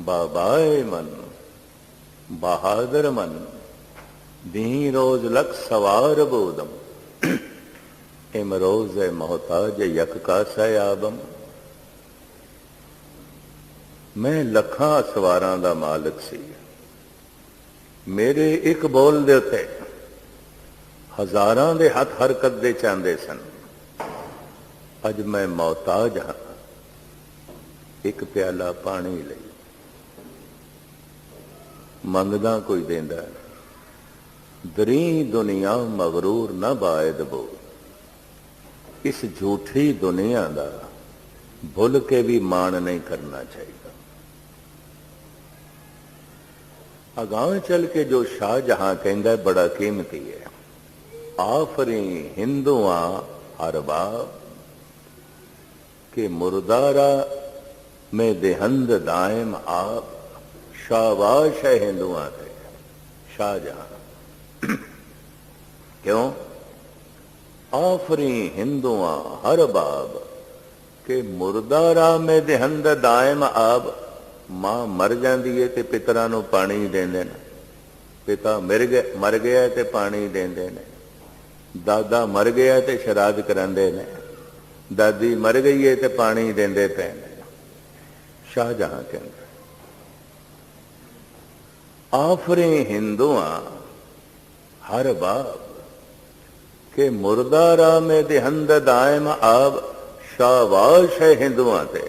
ਬਾਬਾਏ ਮਨ, ਬਹਾਦਰ ਮਨ ਦੀ ਰੋਜ਼ ਲਖ ਸਵਾਰ ਬੋਦਮ ਇਮਰੋਜ਼ ਰੋਜ਼ ਮਹਤਾਜ ਯਕ ਕਾ ਸਯਾਬਮ। ਮੈਂ ਲੱਖਾਂ ਸਵਾਰਾਂ ਦਾ ਮਾਲਕ ਸੀ। ਮੇਰੇ ਇੱਕ ਬੋਲ ਦੇ ਉੱਤੇ ਹਜ਼ਾਰਾਂ ਦੇ ਹੱਥ ਹਰਕਤ ਦੇ ਚਾਹੁੰਦੇ ਸਨ। ਅੱਜ ਮੈਂ ਮੌਤਾਜ ਹਾਂ। ਇੱਕ ਪਿਆਲਾ ਪਾਣੀ ਲਈ। ਮੰਗਦਾ ਕੋਈ ਦਿੰਦਾ ਦਰੀ ਦੁਨੀਆ ਮਗਰੂਰ ਨਾ ਬਾਇਦ ਬੋ ਇਸ ਝੂਠੀ ਦੁਨੀਆ ਦਾ ਭੁੱਲ ਕੇ ਵੀ ਮਾਣ ਨਹੀਂ ਕਰਨਾ ਚਾਹੀਦਾ। ਅਗਾਂਹ ਚੱਲ ਕੇ ਜੋ ਸ਼ਾਹ ਜਹਾਂ ਕਹਿੰਦਾ ਬੜਾ ਕੀਮਤੀ ਹੈ। ਆਫਰੀ ਹਿੰਦੂਆਂ ਅਰਬਾਬ ਕੇ ਮੁਰਦਾਰਾ ਮੈਂ ਦੇਹੰਦ ਦਾਇਮ ਆਪ। ਸ਼ਾਬਾਸ਼ ਹੈ ਹਿੰਦੂਆਂ ਤੇ। ਸ਼ਾਹਜਹਾਂ। ਕਿਉਂ? ਆਫਰੀ ਹਿੰਦੂਆਂ ਹਰ ਬਾਬ, ਕਿ ਮੁਰਦਾਰਾ ਮੈਂ ਦੇਹੰਦ ਦਾਇਮ ਆਬ, ਮਾਂ ਮਰ ਜਾਂਦੀ ਏ ਤੇ ਪਿਤਰਾਂ ਨੂੰ ਪਾਣੀ ਦਿੰਦੇ ਨੇ। ਪਿਤਾ ਮਰ ਗਿਆ ਮਰ ਗਿਆ ਤੇ ਪਾਣੀ ਦਿੰਦੇ ਨੇ। ਦਾਦਾ ਮਰ ਗਿਆ ਤੇ ਸ਼ਰਾਧ ਕਰਾਉਂਦੇ ਨੇ। ਦਾਦੀ ਮਰ ਗਈ ਏ ਤੇ ਪਾਣੀ ਦਿੰਦੇ ਪਏ ਨੇ। ਸ਼ਾਹਜਹਾਂ ਕਹਿੰਦੇ ਆਫਰੇ ਹਿੰਦੂਆਂ, ਹਰ ਬਾਬ ਕਿ ਮੁਰਦਾਰਾ ਮੇ ਦੇਹੰਦ ਦਾਇਮ ਆਬ ਸ਼ਾਬਾਸ਼ ਹੈ ਹਿੰਦੂਆਂ ਤੇ।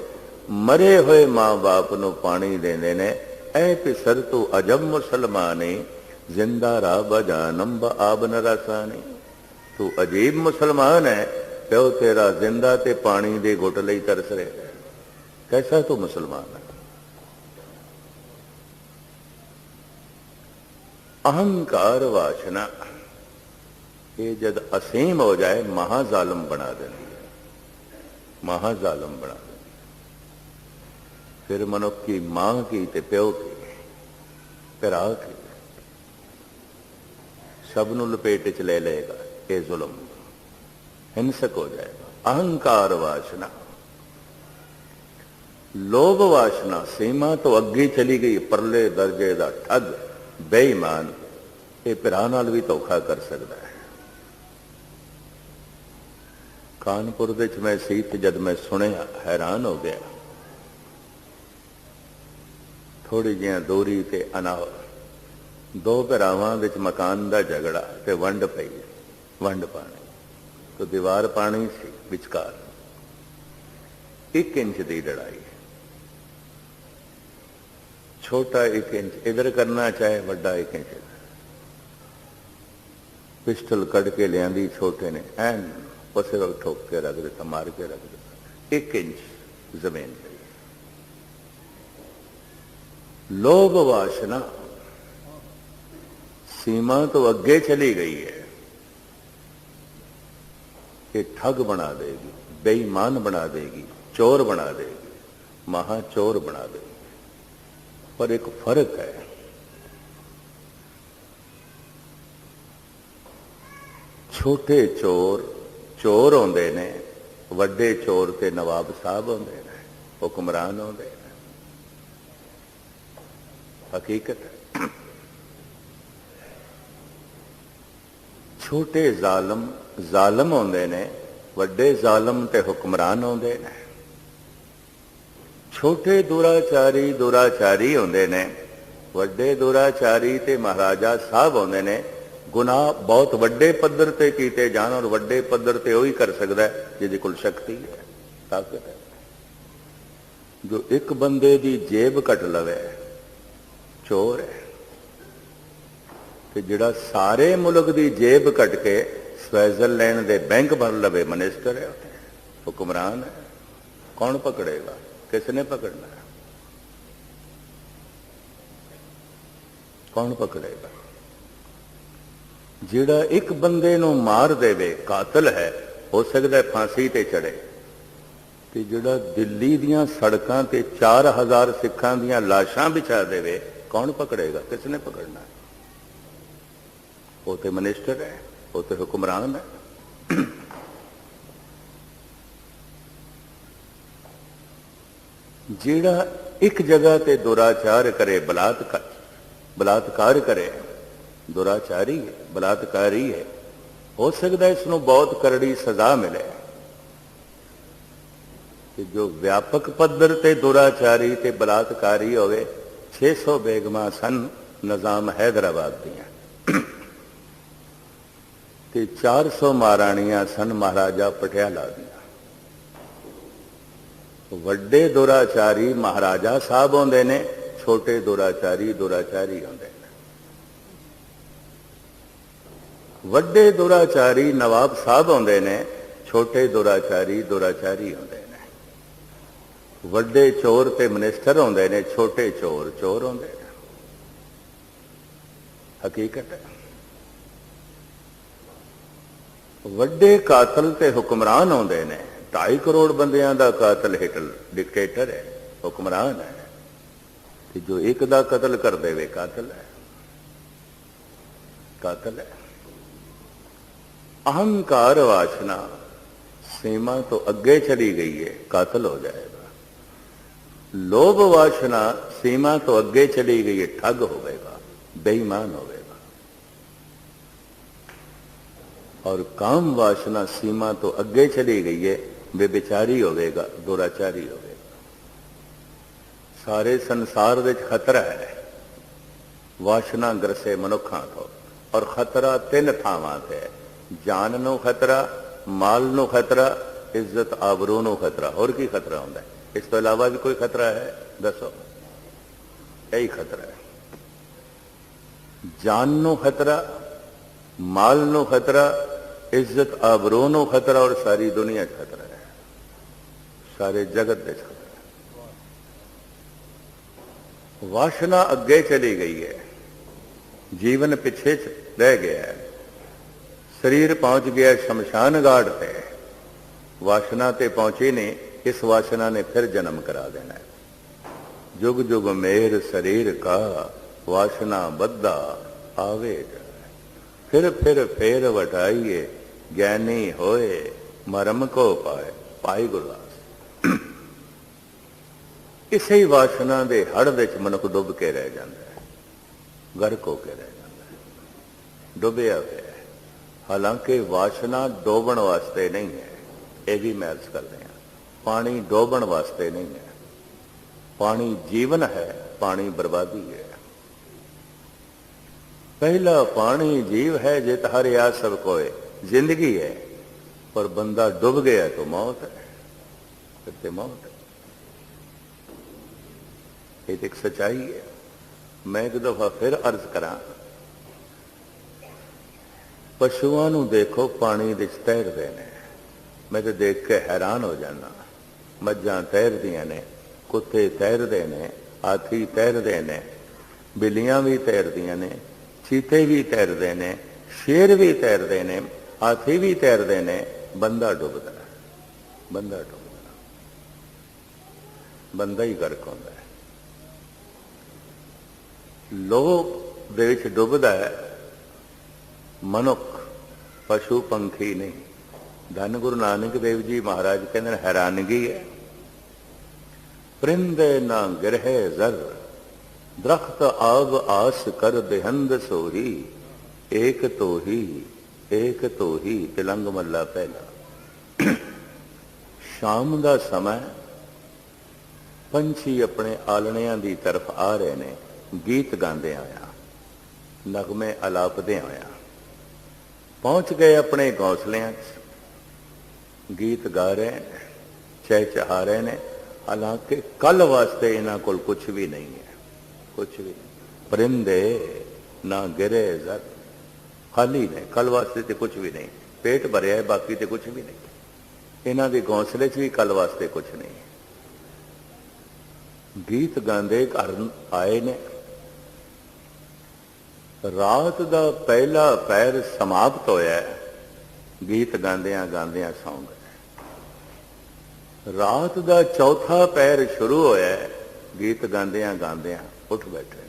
ਮਰੇ ਹੋਏ ਮਾਂ-ਬਾਪ ਨੂੰ ਪਾਣੀ ਦਿੰਦੇ ਨੇ, ਐ ਪਿਸਰ ਤੂੰ ਅਜਮ ਮੁਸਲਮਾਨੇ, ਜ਼ਿੰਦਾ ਰਾ ਬਜਾਨਮ ਬ ਆਬ ਨ ਰਸਾਨੇ ਤੂੰ ਅਜੀਬ ਮੁਸਲਮਾਨ ਹੈ ਪਿਓ ਤੇਰਾ ਜ਼ਿੰਦਾ ਤੇ ਪਾਣੀ ਦੇ ਘੁੱਟ ਲਈ ਤਰਸ ਰਿਹਾ। ਕੈਸਾ ਤੂੰ ਮੁਸਲਮਾਨ ਹੈ ਅਹੰਕਾਰ ਵਾਸ਼ਨਾ। ਇਹ ਜਦ ਅਸੀਮ ਹੋ ਜਾਏ ਮਹਾ ਜ਼ਾਲਮ ਬਣਾ ਦਿੰਦੀ ਹੈ। ਮਹਾ ਜ਼ਾਲਮ ਬਣਾ ਦਿੰਦੀ ਹੈ। ਫਿਰ ਮਨੁੱਖ ਕੀ ਮਾਂ ਕੀ ਤੇ ਪਿਓ ਕੀ? ਭਰਾ ਕੀ? ਸਭ ਨੂੰ ਲਪੇਟ ਚ ਲੈ ਲਏਗਾ, ਇਹ ਜ਼ੁਲਮ। ਹਿੰਸਕ ਹੋ ਜਾਏਗਾ। ਅਹੰਕਾਰ ਵਾਸ਼ਨਾ। ਲੋਭ ਵਾਸ਼ਨਾ, ਸੀਮਾ ਤੋਂ ਅੱਗੇ ਚਲੀ ਗਈ, ਪਰਲੇ ਦਰਜੇ ਦਾ ਠੱਗ। ਬੇਈਮਾਨ ਇਹ ਭਰਾ ਨਾਲ ਵੀ ਧੋਖਾ ਕਰ ਸਕਦਾ ਹੈ। ਕਾਨਪੁਰ ਦੇ ਵਿੱਚ ਮੈਂ ਸੀ ਤੇ ਜਦ ਮੈਂ ਸੁਣਿਆ, ਹੈਰਾਨ ਹੋ ਗਿਆ। ਥੋੜੀ ਜਿਹੀ ਦੂਰੀ ਤੇ ਅਨਾ ਦੋ ਭਰਾਵਾਂ ਵਿੱਚ ਮਕਾਨ ਦਾ ਝਗੜਾ ਤੇ ਵੰਡ ਪਈ, ਵੰਡ ਪਾਣੀ। ਤੇ ਦੀਵਾਰ ਪਾਣੀ ਸੀ ਵਿਚਕਾਰ। 1 ਇੰਚ ਦੀ ਲੜਾਈ ਛੋਟਾ 1 ਇੰਚ, ਇਧਰ ਕਰਨਾ ਚਾਹੇ ਵੱਡਾ ਇੱਕ ਇੰਚ। ਪਿਸਟਲ ਕੱਢ ਕੇ ਲਿਆਂਦੀ, ਛੋਟੇ ਨੇ, ਐਨ ਉਸੇ ਵਕਤ ਠੋਕ ਕੇ ਰੱਖ ਦਿੱਤਾ, ਮਾਰ ਕੇ ਰੱਖ ਦਿੱਤਾ। 1 ਇੰਚ ਜ਼ਮੀਨ ਤੇ ਲੋਭ ਵਾਸ਼ਨਾ ਸੀਮਾ ਤੋਂ ਅੱਗੇ ਚਲੀ ਗਈ ਹੈ ਇਹ ਠੱਗ ਬਣਾ ਦੇਗੀ, ਬੇਈਮਾਨ ਬਣਾ ਦੇਗੀ, ਚੋਰ ਬਣਾ ਦੇਗੀ, ਮਹਾ ਚੋਰ ਬਣਾ ਦੇਗੀ। ਪਰ ਇੱਕ ਫ਼ਰਕ ਹੈ ਛੋਟੇ ਚੋਰ ਚੋਰ ਹੁੰਦੇ ਨੇ ਵੱਡੇ ਚੋਰ ਤੇ ਨਵਾਬ ਸਾਹਿਬ ਹੁੰਦੇ ਨੇ ਹੁਕਮਰਾਨ ਹੁੰਦੇ ਨੇ ਹਕੀਕਤ ਛੋਟੇ ਜ਼ਾਲਮ ਜ਼ਾਲਮ ਹੁੰਦੇ ਨੇ ਵੱਡੇ ਜ਼ਾਲਮ ਤੇ ਹੁਕਮਰਾਨ ਹੁੰਦੇ ਨੇ ਛੋਟੇ ਦੁਰਾਚਾਰੀ ਦੁਰਾਚਾਰੀ ਹੁੰਦੇ ਨੇ। ਵੱਡੇ ਦੁਰਾਚਾਰੀ ਤੇ ਮਹਾਰਾਜਾ ਸਾਹਿਬ ਹੁੰਦੇ ਨੇ। ਗੁਨਾਹ ਬਹੁਤ ਵੱਡੇ ਪੱਧਰ ਤੇ ਕੀਤੇ ਜਾਣ ਔਰ ਵੱਡੇ ਪੱਧਰ ਤੇ ਉਹੀ ਕਰ ਸਕਦਾ ਹੈ, ਜਿਹਦੇ ਕੋਲ ਸ਼ਕਤੀ ਹੈ, ਤਾਕਤ ਹੈ। ਜੋ ਇੱਕ ਬੰਦੇ ਦੀ ਜੇਬ ਕੱਟ ਲਵੇ, ਚੋਰ ਹੈ। ਤੇ ਜਿਹੜਾ ਸਾਰੇ ਮੁਲਕ ਦੀ ਜੇਬ ਕੱਟ ਕੇ ਸਵਿਟਜ਼ਰਲੈਂਡ ਦੇ ਬੈਂਕ ਭਰ ਲਵੇ, ਮਨਿਸਟਰ ਹੈ ਉੱਥੇ ਹੁਕਮਰਾਨ ਹੈ। ਕੌਣ ਪਕੜੇਗਾ? ਕਿਸ ਨੇ ਪਕੜਨਾ ਕੌਣ ਪਕੜੇਗਾ ਜਿਹੜਾ ਇੱਕ ਬੰਦੇ ਨੂੰ ਮਾਰ ਦੇਵੇ ਕਾਤਲ ਹੈ ਹੋ ਸਕਦਾ ਫਾਂਸੀ ਤੇ ਚੜੇ ਤੇ ਜਿਹੜਾ ਦਿੱਲੀ ਦੀਆਂ ਸੜਕਾਂ ਤੇ 4000 ਸਿੱਖਾਂ ਦੀਆਂ ਲਾਸ਼ਾਂ ਵਿਛਾ ਦੇਵੇ ਕੌਣ ਪਕੜੇਗਾ ਕਿਸ ਨੇ ਪਕੜਨਾ ਉਹ ਤੇ ਮਿਨਿਸਟਰ ਹੈ ਉਹ ਤੇ ਹੁਕਮਰਾਨ ਹੈ ਜਿਹੜਾ ਇੱਕ ਜਗ੍ਹਾ ਤੇ ਦੁਰਾਚਾਰ ਕਰੇ, ਬਲਾਤਕਾਰ ਬਲਾਤਕਾਰ ਕਰੇ, ਦੁਰਾਚਾਰੀ ਹੈ ਬਲਾਤਕਾਰੀ ਹੈ। ਹੋ ਸਕਦਾ ਇਸ ਨੂੰ ਬਹੁਤ ਕਰੜੀ ਸਜ਼ਾ ਮਿਲੇ। ਕਿ ਜੋ ਵਿਆਪਕ ਪੱਧਰ ਤੇ ਦੁਰਾਚਾਰੀ ਤੇ ਬਲਾਤਕਾਰੀ ਹੋਵੇ 600 ਬੇਗਮਾਂ ਸਨ ਨਿਜ਼ਾਮ ਹੈਦਰਾਬਾਦ ਦੀਆਂ। ਤੇ 400 ਮਹਾਰਾਣੀਆਂ ਸਨ ਮਹਾਰਾਜਾ ਪਟਿਆਲਾ ਦੀਆਂ। ਵੱਡੇ ਦੁਰਾਚਾਰੀ ਮਹਾਰਾਜਾ ਸਾਹਿਬ ਹੁੰਦੇ ਨੇ, ਛੋਟੇ ਦੁਰਾਚਾਰੀ ਦੁਰਾਚਾਰੀ ਹੁੰਦੇ ਨੇ। ਵੱਡੇ ਦੁਰਾਚਾਰੀ ਨਵਾਬ ਸਾਹਿਬ ਹੁੰਦੇ ਨੇ, ਛੋਟੇ ਦੁਰਾਚਾਰੀ ਦੁਰਾਚਾਰੀ ਹੁੰਦੇ ਨੇ। ਵੱਡੇ ਚੋਰ ਤੇ ਮਿਨਿਸਟਰ ਹੁੰਦੇ ਨੇ, ਛੋਟੇ ਚੋਰ ਚੋਰ ਹੁੰਦੇ ਨੇ। ਹਕੀਕਤ ਹੈ। ਵੱਡੇ ਕਾਤਲ ਤੇ ਹੁਕਮਰਾਨ ਹੁੰਦੇ ਨੇ 2.5 ਕਰੋੜ ਬੰਦਿਆਂ ਦਾ ਕਾਤਲ ਹਿਟਲ ਡਿਕਟੇਟਰ ਹੈ ਹੁਕਮਰਾਨ ਹੈ ਤੇ ਜੋ ਇੱਕ ਦਾ ਕਤਲ ਕਰ ਦੇਵੇ ਕਾਤਲ ਹੈ ਕਾਤਲ ਹੈ ਅਹੰਕਾਰ ਵਾਸ਼ਨਾ ਸੀਮਾ ਤੋਂ ਅੱਗੇ ਚਲੀ ਗਈ ਹੈ ਕਾਤਲ ਹੋ ਜਾਏਗਾ ਲੋਭ ਵਾਸ਼ਨਾ ਸੀਮਾ ਤੋਂ ਅੱਗੇ ਚਲੀ ਗਈ ਹੈ ਠੱਗ ਹੋਵੇਗਾ ਬੇਈਮਾਨ ਹੋਵੇਗਾ और काम वासना सीमा तो अगे चली गई है ਬੇਬਿਚਾਰੀ ਹੋਵੇਗਾ, ਦੁਰਾਚਾਰੀ ਹੋਵੇਗਾ। ਸਾਰੇ ਸੰਸਾਰ ਵਿੱਚ ਖਤਰਾ ਹੈ। ਵਾਸ਼ਨਾ ਗਰਸੇ ਮਨੁੱਖਾਂ ਤੋਂ। ਔਰ ਖਤਰਾ ਤਿੰਨ ਥਾਵਾਂ ਤੇ ਹੈ। ਜਾਨ ਨੂੰ ਖਤਰਾ, ਮਾਲ ਨੂੰ ਖਤਰਾ, ਇੱਜ਼ਤ ਆਬਰੂ ਨੂੰ ਖਤਰਾ। ਹੋਰ ਕੀ ਖਤਰਾ ਹੁੰਦਾ? ਇਸ ਤੋਂ ਇਲਾਵਾ ਵੀ ਕੋਈ ਖਤਰਾ ਹੈ? ਦੱਸੋ। ਇਹੀ ਖਤਰਾ ਹੈ। ਜਾਨ ਨੂੰ ਖਤਰਾ, ਮਾਲ ਨੂੰ ਖਤਰਾ, ਇੱਜ਼ਤ ਆਬਰੂ ਨੂੰ ਖਤਰਾ ਔਰ ਸਾਰੀ ਦੁਨੀਆ ਖਤਰਾ ਸਾਰੇ ਜਗਤ ਦੇ 'ਚ ਵਾਸ਼ਨਾ ਅੱਗੇ ਚਲੀ ਗਈ ਹੈ। ਜੀਵਨ ਪਿੱਛੇ ਰਹਿ ਗਿਆ ਹੈ। ਸਰੀਰ ਪਹੁੰਚ ਗਿਆ ਸ਼ਮਸ਼ਾਨ ਘਾਟ ਤੇ। ਵਾਸ਼ਨਾ ਤੇ ਪਹੁੰਚੀ ਨੇ, ਇਸ ਵਾਸ਼ਨਾ ਨੇ ਫਿਰ ਜਨਮ ਕਰਾ ਦੇਣਾ ਹੈ। ਜੁਗ ਜੁਗ ਮੇਰ ਸਰੀਰ ਕਾ, ਵਾਸ਼ਨਾ ਬੱਧਾ ਆਵੇ ਜਾਏ। ਫਿਰ ਫਿਰ ਫੇਰ ਵਟਾਈਏ ਗਿਆਨੀ ਹੋਏ, ਮਰਮ ਕੋ ਪਾਏ ਪਾਈ ਗੁਰਦਾਸ। ਇਸੇ ਹੀ ਵਾਸ਼ਨਾ ਦੇ ਹੜ ਵਿੱਚ ਮਨੁੱਖ ਡੁੱਬ ਕੇ ਰਹਿ ਜਾਂਦਾ ਹੈ। ਗਰਕ ਹੋ ਕੇ ਰਹਿ ਜਾਂਦਾ ਹੈ। ਡੁੱਬਿਆ ਹੋਇਆ ਹੈ। ਹਾਲਾਂਕਿ ਵਾਸ਼ਨਾ ਡੋਬਣ ਵਾਸਤੇ ਨਹੀਂ ਹੈ। ਇਹ ਵੀ ਮੈਂ ਅਰਜ਼ ਕਰਦੇ ਹਾਂ। ਪਾਣੀ ਡੋਬਣ ਵਾਸਤੇ ਨਹੀਂ ਹੈ। ਪਾਣੀ ਜੀਵਨ ਹੈ, ਪਾਣੀ ਬਰਬਾਦੀ ਹੈ। ਪਹਿਲਾ ਪਾਣੀ ਜੀਵ ਹੈ ਜਿਤ ਹਰਿਆ ਸਭ ਕੋਏ। ਜ਼ਿੰਦਗੀ ਹੈ, ਪਰ ਬੰਦਾ ਡੁੱਬ ਗਿਆ ਤਾਂ ਮੌਤ ਹੈ। ਫਿਰ ਤੇ ਮੌਤ ਹੈ। ਇਹ ਤੇ ਇੱਕ ਸਚਾਈ ਹੈ। ਮੈਂ ਇੱਕ ਦਫਾ ਫਿਰ ਅਰਜ਼ ਕਰਾਂ, ਪਸ਼ੂਆਂ ਨੂੰ ਦੇਖੋ ਪਾਣੀ ਵਿੱਚ ਤੈਰਦੇ ਨੇ। ਮੈਂ ਤੇ ਦੇਖ ਕੇ ਹੈਰਾਨ ਹੋ ਜਾਂਦਾ। ਮੱਝਾਂ ਤੈਰਦੀਆਂ ਨੇ, ਕੁੱਤੇ ਤੈਰਦੇ ਨੇ, ਹਾਥੀ ਤੈਰਦੇ ਨੇ, ਬਿੱਲੀਆਂ ਵੀ ਤੈਰਦੀਆਂ ਨੇ, ਚੀਤੇ ਵੀ ਤੈਰਦੇ ਨੇ, ਸ਼ੇਰ ਵੀ ਤੈਰਦੇ ਨੇ, ਹਾਥੀ ਵੀ ਤੈਰਦੇ ਨੇ, ਬੰਦਾ ਡੁੱਬਦਾ। ਬੰਦਾ ਡੁੱਬਦਾ। ਬੰਦਾ ਹੀ ਗਰਕ ਹੁੰਦਾ ਲੋਭ ਦੇ ਵਿੱਚ ਡੁੱਬਦਾ ਹੈ, ਮਨੁੱਖ ਪਸ਼ੂ ਪੰਖੀ ਨਹੀਂ। ਧੰਨ ਗੁਰੂ ਨਾਨਕ ਦੇਵ ਜੀ ਮਹਾਰਾਜ ਕਹਿੰਦੇ ਨੇ, ਹੈਰਾਨਗੀ ਹੈ। ਪਰਿੰਦੇ ਨਾ ਗਿਰਹਿ ਜ਼ਰ, ਦਰਖਤ ਆਬ ਆਸ ਕਰ ਦੇਹੰਦ ਸੋਹੀ, ਏਕ ਤੋਹੀ ਏਕ ਤੋਹੀ ਤਿਲੰਗ ਮੱਲਾ ਪਹਿਲਾ। ਸ਼ਾਮ ਦਾ ਸਮਾਂ ਪੰਛੀ ਆਪਣੇ ਆਲਣਿਆਂ ਦੀ ਤਰਫ ਆ ਰਹੇ ਨੇ। ਗੀਤ ਗਾਉਂਦੇ ਆਇਆ, ਨਗਮੇ ਅਲਾਪਦੇ ਆਇਆ। ਪਹੁੰਚ ਗਏ ਆਪਣੇ ਘੌਂਸਲਿਆਂ 'ਚ। ਗੀਤ ਗਾ ਰਹੇ ਨੇ ਚਹਿ ਚਹਾ ਰਹੇ ਨੇ। ਹਾਲਾਂਕਿ ਕੱਲ ਵਾਸਤੇ ਇਹਨਾਂ ਕੋਲ ਕੁਝ ਵੀ ਨਹੀਂ ਹੈ ਕੁਝ ਵੀ ਪਰਿੰਦੇ ਨਾ ਗਿਰੇ ਜ਼ਰ, ਖਾਲੀ ਨੇ, ਕੱਲ ਵਾਸਤੇ ਤੇ ਕੁਝ ਵੀ ਨਹੀਂ। ਪੇਟ ਭਰਿਆ ਹੈ, ਬਾਕੀ ਤੇ ਕੁਝ ਵੀ ਨਹੀਂ। ਇਹਨਾਂ ਦੇ ਘੌਂਸਲੇ 'ਚ ਵੀ ਕੱਲ ਵਾਸਤੇ ਕੁਝ ਨਹੀਂ। ਗੀਤ ਗਾਉਂਦੇ ਘਰ ਆਏ ਨੇ ਰਾਤ ਦਾ ਪਹਿਲਾ ਪੈਰ ਸਮਾਪਤ ਹੋਇਆ ਗੀਤ ਗਾਉਂਦਿਆਂ ਗਾਉਂਦਿਆਂ ਸੌਂ ਗਏ ਰਾਤ ਦਾ ਚੌਥਾ ਪੈਰ ਸ਼ੁਰੂ ਹੋਇਆ ਗੀਤ ਗਾਉਂਦਿਆਂ ਗਾਉਂਦਿਆਂ ਉੱਠ ਬੈਠੇ ਨੇ।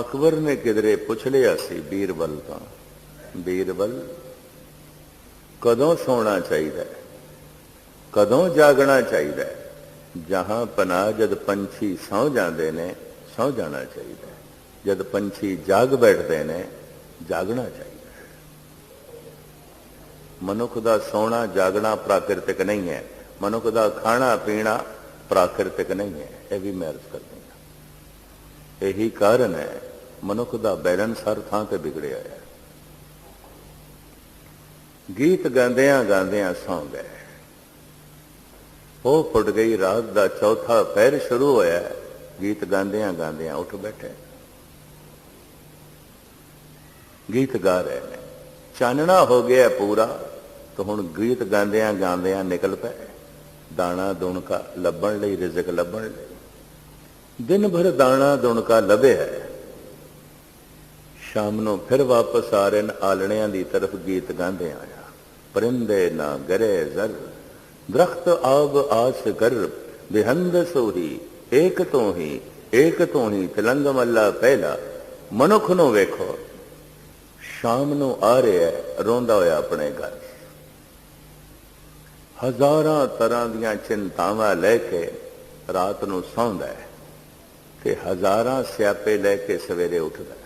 ਅਕਬਰ ਨੇ ਕਿਧਰੇ ਪੁੱਛ ਲਿਆ ਸੀ, ਬੀਰਬਲ ਤੋਂ, ਬੀਰਬਲ, ਕਦੋਂ ਸੌਣਾ ਚਾਹੀਦਾ ਕਦੋਂ ਜਾਗਣਾ ਚਾਹੀਦਾ ਜਹਾਂ ਪਨਾਹ ਜਦ ਪੰਛੀ ਸੌ ਜਾਂਦੇ ਨੇ, ਸੌ ਜਾਣਾ ਚਾਹੀਦਾ ਹੈ। ਜਦ ਪੰਛੀ ਜਾਗ ਬੈਠਦੇ ਨੇ, ਜਾਗਣਾ ਚਾਹੀਦਾ ਮਨੁੱਖ ਦਾ ਸੌਣਾ, ਜਾਗਣਾ ਪ੍ਰਾਕਿਰਤਿਕ ਨਹੀਂ ਹੈ। ਮਨੁੱਖ ਦਾ ਖਾਣਾ, ਪੀਣਾ ਪ੍ਰਾਕਿਰਤਿਕ ਨਹੀਂ ਹੈ। ਇਹ ਵੀ ਮੈਂ ਅਰਜ਼ ਕਰਦਾ ਹਾਂ। ਇਹੀ ਕਾਰਨ ਹੈ, ਮਨੁੱਖ ਦਾ ਬੈਲੈਂਸ ਹਰ ਥਾਂ ਤੇ ਵਿਗੜਿਆ ਹੈ। ਗੀਤ ਗਾਉਂਦਿਆਂ ਗਾਉਂਦਿਆਂ ਸੌਂ ਗਏ ਉਹ ਫੁੱਟ ਗਈ, ਰਾਤ ਦਾ ਚੌਥਾ ਪਹਿਰ ਸ਼ੁਰੂ ਹੋਇਆ। ਗੀਤ ਗਾਉਂਦਿਆਂ ਗਾਉਂਦਿਆਂ ਉੱਠ ਬੈਠੇ। ਗੀਤ ਗਾ ਰਹੇ ਨੇ। ਚਾਨਣਾ ਹੋ ਗਿਆ ਪੂਰਾ, ਤਾਂ ਹੁਣ ਗੀਤ ਗਾਉਂਦਿਆਂ ਗਾਉਂਦਿਆਂ ਨਿਕਲ ਪਏ। ਦਾਣਾ ਦੁਣਕਾ ਲੱਭਣ ਲਈ, ਰਿਜ਼ਕ ਲੱਭਣ ਲਈ। ਦਿਨ ਭਰ ਦਾਣਾ ਦੁਣਕਾ ਲੱਭਿਆ ਸ਼ਾਮ ਨੂੰ ਫਿਰ ਵਾਪਸ ਆ ਰਹੇ ਆਲਣਿਆਂ ਦੀ ਤਰਫ ਗੀਤ ਗਾਉਂਦੇ ਆਇਆ ਪਰਿੰਦੇ ਨਾ ਗਰੇ ਜ਼ਰ। ਦਰਖਤ ਆਬ ਆਸ ਕਰ, ਬਿਹੰਦ ਸੋਹੀ, ਏਕ ਤੋਂ ਹੀ, ਏਕ ਤੋਂ ਹੀ ਤਿਲੰਗ ਮੱਲਾ ਪਹਿਲਾ, ਮਨੁੱਖ ਨੂੰ ਵੇਖੋ। ਸ਼ਾਮ ਨੂੰ ਆ ਰਿਹਾ ਰੋਂਦਾ ਹੋਇਆ ਆਪਣੇ ਘਰ। ਹਜ਼ਾਰਾਂ ਤਰ੍ਹਾਂ ਦੀਆਂ ਚਿੰਤਾਵਾਂ ਲੈ ਕੇ ਰਾਤ ਨੂੰ ਸੌਂਦਾ ਹੈ ਤੇ ਹਜ਼ਾਰਾਂ ਸਿਆਪੇ ਲੈ ਕੇ ਸਵੇਰੇ ਉੱਠਦਾ ਹੈ।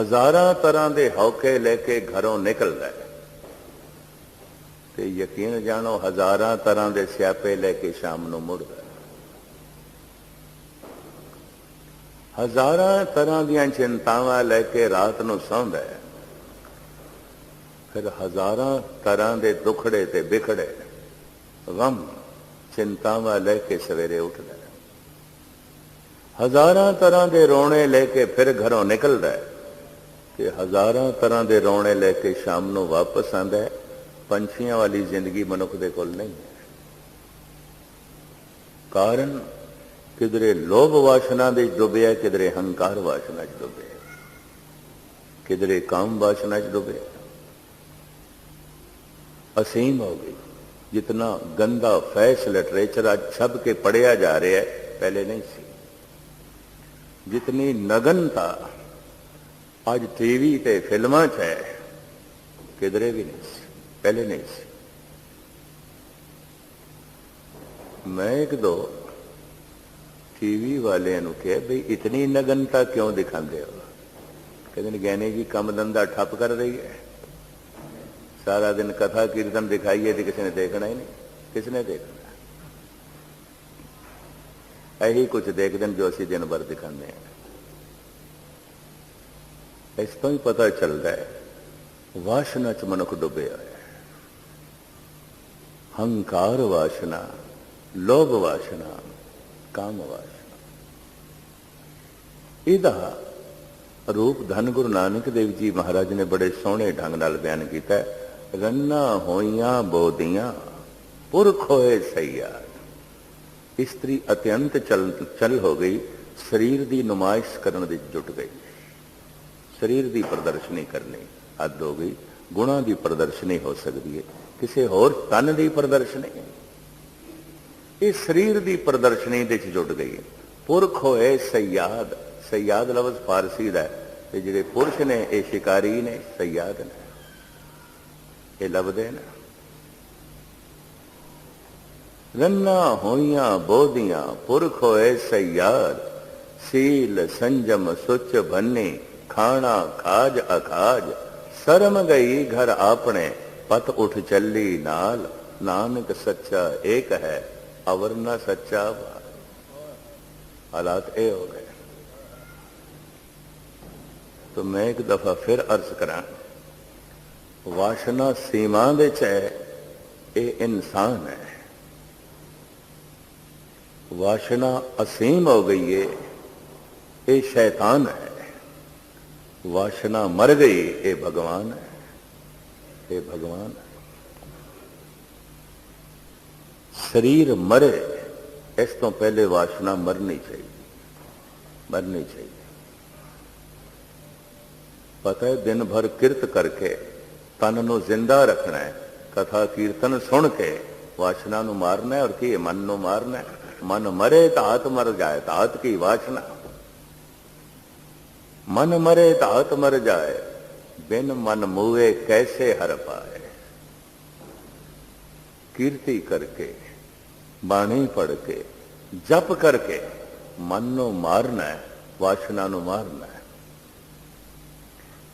ਹਜ਼ਾਰਾਂ ਤਰ੍ਹਾਂ ਦੇ ਹੌਕੇ ਲੈ ਕੇ ਘਰੋਂ ਨਿਕਲਦਾ ਹੈ। ਤੇ ਯਕੀਨ ਜਾਣੋ, ਹਜ਼ਾਰਾਂ ਤਰ੍ਹਾਂ ਦੇ ਸਿਆਪੇ ਲੈ ਕੇ ਸ਼ਾਮ ਨੂੰ ਮੁੜਦਾ ਹਜ਼ਾਰਾਂ ਤਰ੍ਹਾਂ ਦੀਆਂ ਚਿੰਤਾਵਾਂ ਲੈ ਕੇ ਰਾਤ ਨੂੰ ਸੌਂਦਾ ਹੈ। ਫਿਰ ਹਜ਼ਾਰਾਂ ਤਰ੍ਹਾਂ ਦੇ ਦੁਖੜੇ ਤੇ ਵਿਖੜੇ ਗਮ, ਚਿੰਤਾਵਾਂ ਲੈ ਕੇ ਸਵੇਰੇ ਉੱਠਦਾ ਹੈ। ਹਜ਼ਾਰਾਂ ਤਰ੍ਹਾਂ ਦੇ ਰੋਣੇ ਲੈ ਕੇ ਫਿਰ ਘਰੋਂ ਨਿਕਲਦਾ ਹੈ ਤੇ ਹਜ਼ਾਰਾਂ ਤਰ੍ਹਾਂ ਦੇ ਰੋਣੇ ਲੈ ਕੇ ਸ਼ਾਮ ਨੂੰ ਵਾਪਸ ਆਂਦਾ ਹੈ। ਪੰਛੀਆਂ ਵਾਲੀ ਜ਼ਿੰਦਗੀ ਮਨੁੱਖ ਦੇ ਕੋਲ ਨਹੀਂ ਹੈ। ਕਾਰਨ ਕਿਧਰੇ ਲੋਭ ਵਾਸ਼ਨਾ ਦੇ ਡੁੱਬਿਆ ਕਿਧਰੇ ਹੰਕਾਰ ਵਾਸ਼ਨਾ 'ਚ ਡੁੱਬਿਆ ਕਿਧਰੇ ਕਾਮ ਵਾਸ਼ਨਾ 'ਚ ਡੁੱਬਿਆ ਅਸੀਮ ਹੋ ਗਈ। ਜਿਤਨਾ ਗੰਦਾ ਫੈਸ਼ ਲਿਟਰੇਚਰ ਅੱਜ ਛਪ ਕੇ ਪੜਿਆ ਜਾ ਰਿਹਾ ਹੈ, ਪਹਿਲੇ ਨਹੀਂ ਸੀ। ਜਿਤਨੀ ਨਗਨਤਾ ਅੱਜ ਟੀਵੀ ਤੇ ਫਿਲਮਾਂ 'ਚ ਹੈ, ਕਿਧਰੇ ਵੀ ਨਹੀਂ ਸੀ ਪਹਿਲੇ ਨਹੀਂ ਸੀ। ਮੈਂ ਇੱਕ ਦੋ ਟੀਵੀ ਵਾਲਿਆਂ ਨੂੰ ਕਿਹਾ, ਬਈ ਇਤਨੀ ਨਗਨਤਾ ਕਿਉਂ ਦਿਖਾਉਂਦੇ ਹੋ? ਕਹਿੰਦੇ ਨੇ, ਗਹਿਣੇ ਜੀ ਕੰਮ ਧੰਦਾ ਠੱਪ ਕਰ ਰਹੀ ਹੈ। ਸਾਰਾ ਦਿਨ ਕਥਾ ਕੀਰਤਨ ਦਿਖਾਈਏ ਤੇ ਕਿਸੇ ਨੇ ਦੇਖਣਾ ਹੀ ਨਹੀਂ। ਕਿਸ ਨੇ ਦੇਖਣਾ। ਇਹੀ ਕੁਝ ਦੇਖਦੇ ਨੇ ਜੋ ਅਸੀਂ ਦਿਨ ਭਰ ਦਿਖਾਉਂਦੇ ਹਾਂ। ਇਸ ਤੋਂ ਹੀ ਪਤਾ ਚੱਲਦਾ ਹੈ, ਵਾਸ਼ਨਾ ਚ ਮਨੁੱਖ ਡੁੱਬਿਆ ਹੈ। ਹੰਕਾਰ ਵਾਸ਼ਨਾ, ਲੋਭ ਵਾਸ਼ਨਾ, ਕਾਮ ਵਾਸ਼ਨਾ। ਇਹਦਾ ਰੂਪ ਧੰਨ ਗੁਰੂ ਨਾਨਕ ਦੇਵ ਜੀ ਮਹਾਰਾਜ ਨੇ ਬੜੇ ਸੋਹਣੇ ਢੰਗ ਨਾਲ ਬਿਆਨ ਕੀਤਾ ਰੰਨਾ ਹੋਈਆਂ ਬੋਦੀਆਂ ਪੁਰਖ ਹੋਏ ਸਈਆ ਇਸਤਰੀ ਅਤਿਅੰਤ ਚਲ ਚਲ ਹੋ ਗਈ, ਸਰੀਰ ਦੀ ਨੁਮਾਇਸ਼ ਕਰਨ ਵਿੱਚ ਜੁਟ ਗਈ। ਸਰੀਰ ਦੀ ਪ੍ਰਦਰਸ਼ਨੀ ਕਰਨੀ ਹੱਦ ਹੋ ਗਈ, ਗੁਣਾ ਦੀ ਪ੍ਰਦਰਸ਼ਨੀ ਹੋ ਸਕਦੀ ਹੈ। ਕਿਸੇ ਹੋਰ ਤਨ ਦੀ ਪ੍ਰਦਰਸ਼ਨੀ ਇਹ ਸਰੀਰ ਦੀ ਪ੍ਰਦਰਸ਼ਨੀ ਦੇ ਵਿੱਚ ਜੁੜ ਗਈ ਪੁਰਖ ਹੋਏ ਸਯਾਦ ਸਯਾਦ ਲਫ਼ਜ਼ ਫਾਰਸੀ ਦਾ ਹੈ ਤੇ ਜਿਹੜੇ ਪੁਰਸ਼ ਨੇ, ਇਹ ਸ਼ਿਕਾਰੀ ਨੇ, ਸਯਾਦ ਨੇ। ਇਹ ਲੱਭਦੇ ਨੇ। ਰੰਨਾ ਹੋਈਆਂ ਬੋਧੀਆਂ, ਪੁਰਖ ਹੋਏ ਸਯਾਦ, ਸੀਲ ਸੰਜਮ ਸੁਚ ਬੰਨੇ, ਖਾਣਾ ਖਾਜ ਅਖਾਜ, ਸ਼ਰਮ ਗਈ ਘਰ ਆਪਣੇ ਪਤ ਉਠ ਚੱਲੀ ਨਾਲ ਨਾਨਕ ਸੱਚਾ ਏਕ ਹੈ ਅਵਰ ਨਾ ਸੱਚਾ ਵਾ। ਹਾਲਾਤ ਇਹ ਹੋ ਗਏ तो मैं एक दफा फिर अर्ज करा वासना सीमा ਦੇ ਚ ਹੈ ਇਹ ਇਨਸਾਨ ਹੈ ਵਾਸ਼ਨਾ ਅਸੀਮ ਹੋ ਗਈ ਹੈ ਇਹ ਸ਼ੈਤਾਨ ਹੈ ਵਾਸ਼ਨਾ ਮਰ ਗਈ ਇਹ ਭਗਵਾਨ ਹੈ ਇਹ ਭਗਵਾਨ। ਸਰੀਰ ਮਰੇ, ਇਸ ਤੋਂ ਪਹਿਲੇ ਵਾਸ਼ਨਾ ਮਰਨੀ ਚਾਹੀਦੀ ਮਰਨੀ ਚਾਹੀਦੀ। ਪਤਾ ਹੈ, ਦਿਨ ਭਰ ਕਿਰਤ ਕਰਕੇ ਤਨ ਨੂੰ ਜ਼ਿੰਦਾ ਰੱਖਣਾ ਹੈ, ਕਥਾ ਕੀਰਤਨ ਸੁਣ ਕੇ ਵਾਸ਼ਨਾ ਨੂੰ ਮਾਰਨਾ ਹੈ, ਔਰ ਕੀ ਮਨ ਨੂੰ ਮਾਰਨਾ ਹੈ। ਮਨ ਮਰੇ ਤਾਂ ਆਤ ਮਰ ਜਾਏ, ਤਾਂ ਆਤ ਕੀ ਵਾਸ਼ਨਾ। ਮਨ ਮਰੇ ਤਾਂ ਆਤ ਮਰ ਜਾਏ ਬਿਨ ਮਨ ਮੂਏ ਕੈਸੇ ਹਰ ਪਾਏ? ਕੀਰਤੀ ਕਰਕੇ, ਬਾਣੀ ਪੜ ਕੇ, ਜਪ ਕਰਕੇ ਮਨ ਨੂੰ ਮਾਰਨਾ ਹੈ, ਵਾਸ਼ਨਾ ਨੂੰ ਮਾਰਨਾ ਹੈ।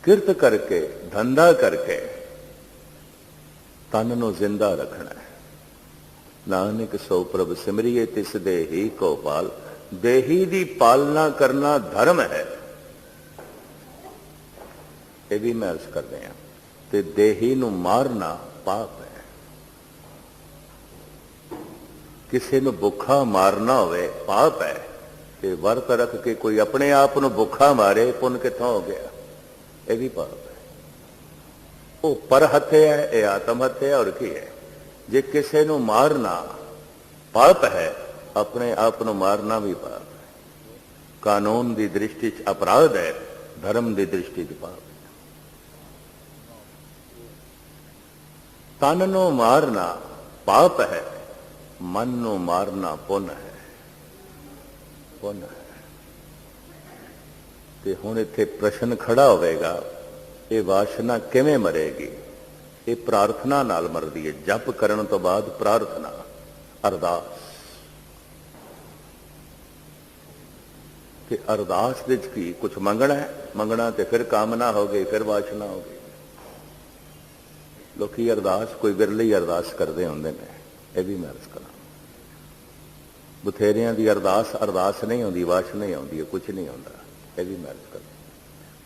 ਕਿਰਤ ਕਰਕੇ, ਧੰਦਾ ਕਰਕੇ ਤਨ ਨੂੰ ਜ਼ਿੰਦਾ ਰੱਖਣਾ ਹੈ। ਨਾਨਕ ਸੋ ਪ੍ਰਭ ਸਿਮਰਿਏ ਤਿਸ ਦੇ ਹੀ ਕੋ ਪਾਲ, ਦੇਹੀ ਦੀ ਪਾਲਣਾ ਕਰਨਾ ਧਰਮ ਹੈ। ਇਹ ਵੀ ਮੈਂ ਅਰਜ਼ ਕਰਦੇ ਹਾਂ ਤੇ ਦੇਹੀ ਨੂੰ ਮਾਰਨਾ ਪਾਪ ਹੈ। ਕਿਸੇ ਨੂੰ ਭੁੱਖਾ ਮਾਰਨਾ ਹੋਵੇ, ਪਾਪ ਹੈ। ਤੇ ਵਰਤ ਰੱਖ ਕੇ ਕੋਈ ਆਪਣੇ ਆਪ ਨੂੰ ਭੁੱਖਾ ਮਾਰੇ, ਪੁੰਨ ਕਿੱਥੋਂ ਹੋ ਗਿਆ? ਇਹ ਵੀ ਪਾਪ ਹੈ। ਉਹ ਪਰ ਹੱਤਿਆ ਹੈ, ਇਹ ਆਤਮ ਹੱਤਿਆ ਔਰ ਕੀ ਹੈ? ਜੇ ਕਿਸੇ ਨੂੰ ਮਾਰਨਾ ਪਾਪ ਹੈ, ਆਪਣੇ ਆਪ ਨੂੰ ਮਾਰਨਾ ਵੀ ਪਾਪ ਹੈ। ਕਾਨੂੰਨ ਦੀ ਦ੍ਰਿਸ਼ਟੀ 'ਚ ਅਪਰਾਧ ਹੈ, ਧਰਮ ਦੀ ਦ੍ਰਿਸ਼ਟੀ 'ਚ ਪਾਪ ਤਨ ਨੂੰ ਮਾਰਨਾ ਪਾਪ ਹੈ, ਮਨ ਨੂੰ ਮਾਰਨਾ ਪੁੰਨ ਹੈ। ਪੁੰਨ ਹੈ। ਤੇ ਹੁਣ ਇੱਥੇ ਪ੍ਰਸ਼ਨ ਖੜਾ ਹੋਵੇਗਾ, ਇਹ ਵਾਸ਼ਨਾ ਕਿਵੇਂ ਮਰੇਗੀ? ਇਹ ਪ੍ਰਾਰਥਨਾ ਨਾਲ ਮਰਦੀ ਹੈ, ਜਪ ਕਰਨ ਤੋਂ ਬਾਅਦ ਪ੍ਰਾਰਥਨਾ। ਅਰਦਾਸ। ਤੇ ਅਰਦਾਸ ਵਿੱਚ ਕੀ ਕੁਝ ਮੰਗਣਾ ਹੈ? ਮੰਗਣਾ ਤੇ ਫਿਰ ਕਾਮਨਾ ਹੋ ਗਈ, ਫਿਰ ਵਾਸ਼ਨਾ ਹੋ ਗਈ। ਲੋਕੀ ਅਰਦਾਸ, ਕੋਈ ਵਿਰਲੇ ਹੀ ਅਰਦਾਸ ਕਰਦੇ ਹੁੰਦੇ ਨੇ, ਇਹ ਵੀ ਮੈਂ ਅਰਜ਼ ਕਰਾਂ। ਬਥੇਰਿਆਂ ਦੀ ਅਰਦਾਸ ਅਰਦਾਸ ਨਹੀਂ ਹੁੰਦੀ ਵਾਸ਼ ਨਹੀਂ ਆਉਂਦੀ ਹੈ ਕੁਝ ਨਹੀਂ ਹੁੰਦਾ, ਇਹ ਵੀ ਮੈਂ ਅਰਜ਼ ਕਰਾਂ।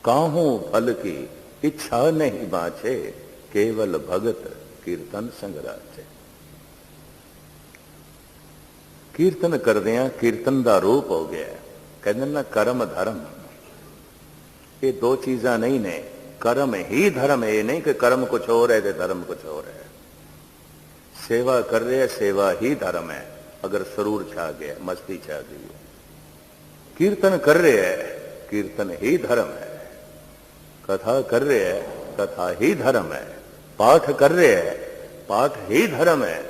ਕਾਹੂ ਫਲ ਕੀ? ਇੱਛਾ ਨਹੀਂ ਬਾਛੇ ਕੇਵਲ ਭਗਤ ਕੀਰਤਨ ਸੰਗਰਾਚੇ ਕੀਰਤਨ ਕਰਦਿਆਂ ਕੀਰਤਨ ਦਾ ਰੂਪ ਹੋ ਗਿਆ। ਕਹਿੰਦੇ ਨਾ ਕਰਮ ਧਰਮ। ਇਹ ਦੋ ਚੀਜ਼ਾਂ ਨਹੀਂ ਨੇ ਕਰਮ ਹੀ ਧਰਮ ਹੈ ਇਹ ਨਹੀਂ ਕਿ ਕਰਮ ਕੁਝ ਹੋਰ ਹੈ ਤੇ ਧਰਮ ਕੁਝ ਹੋਰ ਹੈ ਸੇਵਾ ਕਰ ਰਿਹਾ ਸੇਵਾ ਹੀ ਧਰਮ ਹੈ ਅਗਰ ਸਰੂਰ ਛਾ ਗਿਆ ਮਸਤੀ ਛਾ ਗਈ ਕੀਰਤਨ ਕਰ ਰਿਹਾ ਹੈ ਕੀਰਤਨ ਹੀ ਧਰਮ ਹੈ ਕਥਾ ਕਰ ਰਿਹਾ ਹੈ ਕਥਾ ਹੀ ਧਰਮ ਹੈ ਪਾਠ ਕਰ ਰਿਹਾ ਹੈ ਪਾਠ ਹੀ ਧਰਮ ਹੈ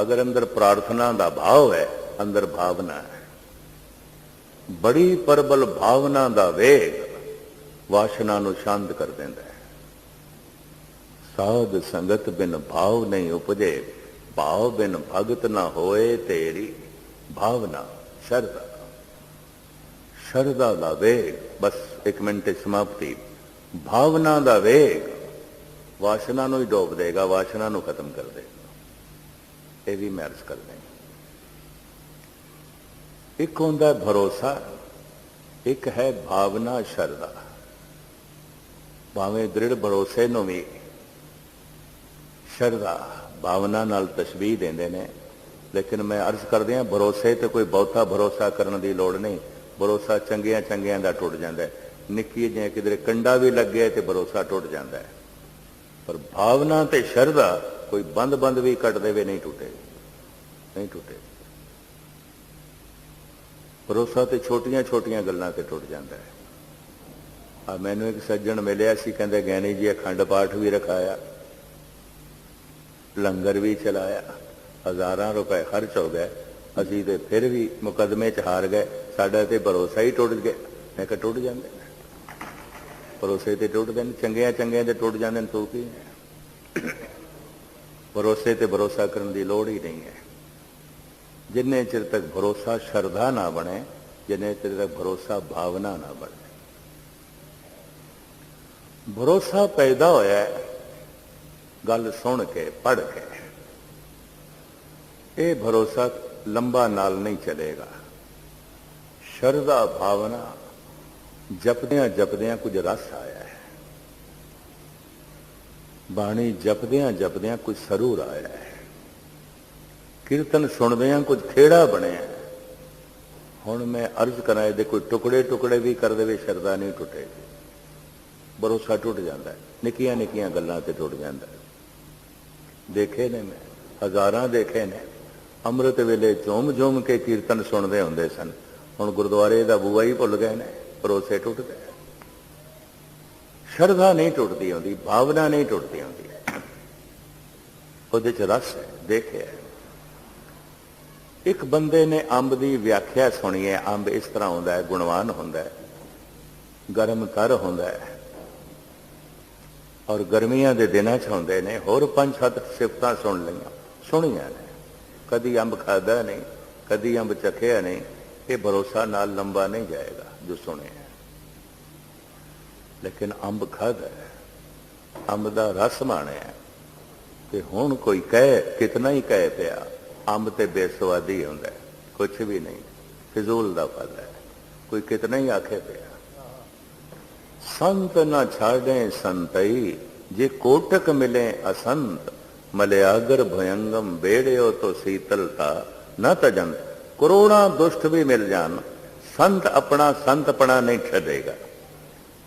ਅਗਰ ਅੰਦਰ ਪ੍ਰਾਰਥਨਾ ਦਾ ਭਾਵ ਹੈ ਅੰਦਰ ਭਾਵਨਾ ਹੈ ਬੜੀ ਪਰਬਲ ਭਾਵਨਾ ਦਾ ਵੇਗ ਵਾਸ਼ਨਾ ਨੂੰ ਸ਼ਾਂਤ ਕਰ ਦਿੰਦਾ ਹੈ। ਸਾਧ ਸੰਗਤ ਬਿਨ ਭਾਵ ਨਹੀਂ ਉਪਜੇ, ਭਾਵ ਬਿਨ ਭਗਤ ਨਾ ਹੋਏ ਤੇਰੀ ਭਾਵਨਾ, ਸ਼ਰਧਾ। ਸ਼ਰਧਾ ਦਾ ਵੇਗ, ਬਸ ਇੱਕ ਮਿੰਟ ਦੀ ਸਮਾਪਤੀ। ਭਾਵਨਾ ਦਾ ਵੇਗ ਵਾਸ਼ਨਾ ਨੂੰ ਹੀ ਡੋਬ ਦੇਗਾ, ਵਾਸ਼ਨਾ ਨੂੰ ਖਤਮ ਕਰ ਦੇਗਾ। ਇਹ ਵੀ ਮੈਂ ਅਰਜ਼ ਕਰਦਾ ਇੱਕ ਹੁੰਦਾ ਭਰੋਸਾ, ਇੱਕ ਹੈ ਭਾਵਨਾ, ਸ਼ਰਧਾ। ਭਾਵੇਂ ਦ੍ਰਿੜ ਭਰੋਸੇ ਨੂੰ ਵੀ ਸ਼ਰਧਾ ਭਾਵਨਾ ਨਾਲ ਤਸ਼ਬੀਹ ਦਿੰਦੇ ਨੇ, ਲੇਕਿਨ ਮੈਂ ਅਰਜ਼ ਕਰਦੇ ਹਾਂ ਭਰੋਸੇ ਤੇ ਕੋਈ ਬਹੁਤਾ ਭਰੋਸਾ ਕਰਨ ਦੀ ਲੋੜ ਨਹੀਂ। ਭਰੋਸਾ ਚੰਗਿਆਂ ਚੰਗਿਆਂ ਦਾ ਟੁੱਟ ਜਾਂਦਾ ਹੈ। ਨਿੱਕੀ ਜਿਹੀ ਕਿਧਰੇ ਕੰਡਾ ਵੀ ਲੱਗਿਆ ਤੇ ਭਰੋਸਾ ਟੁੱਟ ਜਾਂਦਾ ਹੈ। ਪਰ ਭਾਵਨਾ ਤੇ ਸ਼ਰਧਾ ਕੋਈ ਬੰਦ ਬੰਦ ਵੀ ਕੱਟ ਦੇਵੇ, ਨਹੀਂ ਟੁੱਟੇ। ਨਹੀਂ ਟੁੱਟੇ। ਭਰੋਸਾ ਤੇ ਛੋਟੀਆਂ ਛੋਟੀਆਂ ਗੱਲਾਂ ਤੇ ਟੁੱਟ ਜਾਂਦਾ ਹੈ। ਆ, ਮੈਨੂੰ ਇੱਕ ਸੱਜਣ ਮਿਲਿਆ ਸੀ, ਕਹਿੰਦੇ ਗਿਆਨੀ ਜੀ ਅਖੰਡ ਪਾਠ ਵੀ ਰਖਾਇਆ। ਲੰਗਰ ਵੀ ਚਲਾਇਆ। ਹਜ਼ਾਰਾਂ ਰੁਪਏ ਖਰਚ ਹੋ ਗਏ। ਅਸੀਂ ਤੇ ਫਿਰ ਵੀ ਮੁਕਦਮੇ 'ਚ ਹਾਰ ਗਏ। ਸਾਡਾ ਤੇ ਭਰੋਸਾ ਹੀ ਟੁੱਟ ਗਿਆ। ਮੈਂ ਕਿਹਾ, ਟੁੱਟ ਜਾਂਦੇ ਨੇ। ਭਰੋਸੇ ਤੇ ਟੁੱਟਦੇ ਨੇ। ਚੰਗਿਆਂ ਚੰਗਿਆਂ ਦੇ ਟੁੱਟ ਜਾਂਦੇ ਨੇ, ਤੂੰ ਕੀ ਭਰੋਸੇ ਤੇ ਭਰੋਸਾ ਕਰਨ ਦੀ ਲੋੜ ਹੀ ਨਹੀਂ ਹੈ। ਜਿੰਨੇ ਚਿਰ ਤੱਕ ਭਰੋਸਾ ਸ਼ਰਧਾ ਨਾ ਬਣੇ, ਜਿੰਨੇ ਚਿਰ ਤੱਕ ਭਰੋਸਾ ਭਾਵਨਾ ਨਾ ਬਣੇ। ਭਰੋਸਾ ਪੈਦਾ ਹੋਇਆ ਗੱਲ ਸੁਣ ਕੇ, ਪੜ੍ਹ ਕੇ। ਇਹ ਭਰੋਸਾ ਲੰਬਾ ਨਾਲ ਨਹੀਂ ਚਲੇਗਾ। ਸ਼ਰਧਾ ਭਾਵਨਾ ਜਪਦਿਆਂ ਜਪਦਿਆਂ ਕੁਝ ਰਸ ਆਇਆ ਹੈ। ਬਾਣੀ ਜਪਦਿਆਂ ਜਪਦਿਆਂ ਕੁਝ ਸਰੂਰ ਆਇਆ ਹੈ। ਕੀਰਤਨ ਸੁਣਦਿਆਂ ਕੁਝ ਖੇੜਾ ਬਣਿਆ ਹੁਣ ਮੈਂ ਅਰਜ਼ ਕਰਾਂ, ਇਹਦੇ ਕੋਈ ਟੁਕੜੇ ਟੁਕੜੇ ਵੀ ਕਰ ਦੇਵੇ, ਸ਼ਰਧਾ ਨਹੀਂ ਟੁੱਟੇਗੀ। ਭਰੋਸਾ ਟੁੱਟ ਜਾਂਦਾ ਹੈ। ਨਿੱਕੀਆਂ ਨਿੱਕੀਆਂ ਗੱਲਾਂ ਤੇ ਟੁੱਟ ਜਾਂਦਾ ਹੈ। ਦੇਖੇ ਨੇ ਮੈਂ, ਹਜ਼ਾਰਾਂ ਦੇਖੇ ਨੇ। ਅੰਮ੍ਰਿਤ ਵੇਲੇ ਝੂਮ ਝੂਮ ਕੇ ਕੀਰਤਨ ਸੁਣਦੇ ਹੁੰਦੇ ਸਨ। ਹੁਣ ਗੁਰਦੁਆਰੇ ਦਾ ਬੂਆ ਹੀ ਭੁੱਲ ਗਏ ਨੇ, ਭਰੋਸੇ ਟੁੱਟ ਗਏ ਸ਼ਰਧਾ ਨਹੀਂ ਟੁੱਟਦੀ ਹੁੰਦੀ ਭਾਵਨਾ ਨਹੀਂ ਟੁੱਟਦੀ ਹੁੰਦੀ ਉਹਦੇ ਚ ਰਸ ਹੈ, ਦੇਖਿਆ ਇੱਕ ਬੰਦੇ ਨੇ ਅੰਬ ਦੀ ਵਿਆਖਿਆ ਸੁਣੀ ਹੈ। ਅੰਬ ਇਸ ਤਰ੍ਹਾਂ ਹੁੰਦਾ ਹੈ, ਗੁਣਵਾਨ ਹੁੰਦਾ ਹੈ। ਗਰਮ ਕਰ ਹੁੰਦਾ ਹੈ। ਔਰ ਗਰਮੀਆਂ ਦੇ ਦਿਨਾਂ 'ਚ ਹੁੰਦੇ ਨੇ ਹੋਰ ਪੰਜ ਸੱਤ ਸਿਫਤਾਂ ਸੁਣ ਲਈਆਂ ਸੁਣੀਆਂ ਨੇ। ਕਦੀ ਅੰਬ ਖਾਦਾ ਨਹੀਂ ਕਦੀ ਅੰਬ ਚਖਿਆ ਨਹੀਂ ਇਹ ਭਰੋਸਾ ਨਾਲ ਲੰਬਾ ਨਹੀਂ ਜਾਏਗਾ ਜੋ ਸੁਣਿਆ ਲੇਕਿਨ ਅੰਬ ਖਾਦਾ ਅੰਬ ਦਾ ਰਸ ਮਾਣਿਆ ਤੇ ਹੁਣ ਕੋਈ ਕਹੇ ਕਿਤਨਾ ਹੀ ਕਹੇ ਪਿਆ ਅੰਬ ਤੇ ਬੇਸਵਾਦੀ ਹੁੰਦਾ ਹੈ, ਕੁਛ ਵੀ ਨਹੀਂ ਫਿਜ਼ੂਲ ਦਾ ਫਲ ਹੈ। ਕੋਈ ਕਿਤਨਾ ਹੀ ਆਖੇ ਪਿਆ। ਸੰਤ ਨਾ ਛਾੜੇ ਸੰਤਈ, ਜੇ ਕੋਟਕ ਮਿਲੇ ਅਸੰਤ, ਮਲਿਆਗਰ ਭਯੰਗਮ ਬੇੜਿਓ ਤੋ ਸੀਤਲਤਾ ਨਾ ਤਜੰਤ। ਕਰੋੜਾਂ ਦੁਸ਼ਟ ਵੀ ਮਿਲ ਜਾਣ, ਸੰਤ ਆਪਣਾ ਸੰਤਪਣਾ ਨਹੀਂ ਛੱਡੇਗਾ।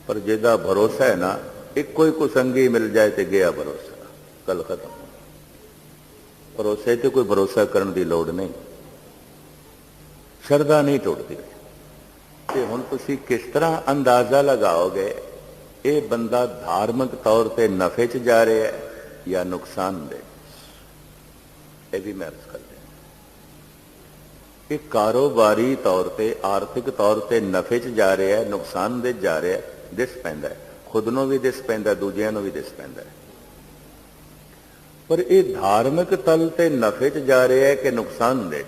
ਪਰ ਜਿਹਦਾ ਭਰੋਸਾ ਹੈ ਨਾ, ਇੱਕੋ ਹੀ ਕੁਸੰਗੀ ਮਿਲ ਜਾਏ ਤੇ ਗਿਆ ਭਰੋਸਾ ਕੱਲ ਖਤਮ। ਭਰੋਸੇ ਤੇ ਕੋਈ ਭਰੋਸਾ ਕਰਨ ਦੀ ਲੋੜ ਨਹੀਂ। ਸ਼ਰਧਾ ਨਹੀਂ ਟੁੱਟਦੀ। ਤੇ ਹੁਣ ਤੁਸੀਂ ਕਿਸ ਤਰ੍ਹਾਂ ਅੰਦਾਜ਼ਾ ਲਗਾਓਗੇ, ਇਹ ਬੰਦਾ ਧਾਰਮਿਕ ਤੌਰ ਤੇ ਨਫੇ 'ਚ ਜਾ ਰਿਹਾ ਹੈ ਜਾਂ ਨੁਕਸਾਨ ਦੇ? ਇਹ ਵੀ ਮੈਂ ਅਰਜ਼ ਕਰਦੇ ਇਹ ਕਾਰੋਬਾਰੀ ਤੌਰ ਤੇ, ਆਰਥਿਕ ਤੌਰ ਤੇ ਨਫੇ 'ਚ ਜਾ ਰਿਹਾ ਹੈ, ਨੁਕਸਾਨ ਦੇ ਜਾ ਰਿਹਾ ਦਿਸ ਪੈਂਦਾ ਹੈ। ਖੁਦ ਨੂੰ ਵੀ ਦਿਸ ਪੈਂਦਾ ਦੂਜਿਆਂ ਨੂੰ ਵੀ ਦਿਸ ਪੈਂਦਾ ਹੈ। ਪਰ ਇਹ ਧਾਰਮਿਕ ਤਲ ਤੇ ਨਫੇ 'ਚ ਜਾ ਰਿਹਾ ਹੈ ਕਿ ਨੁਕਸਾਨ ਦੇ?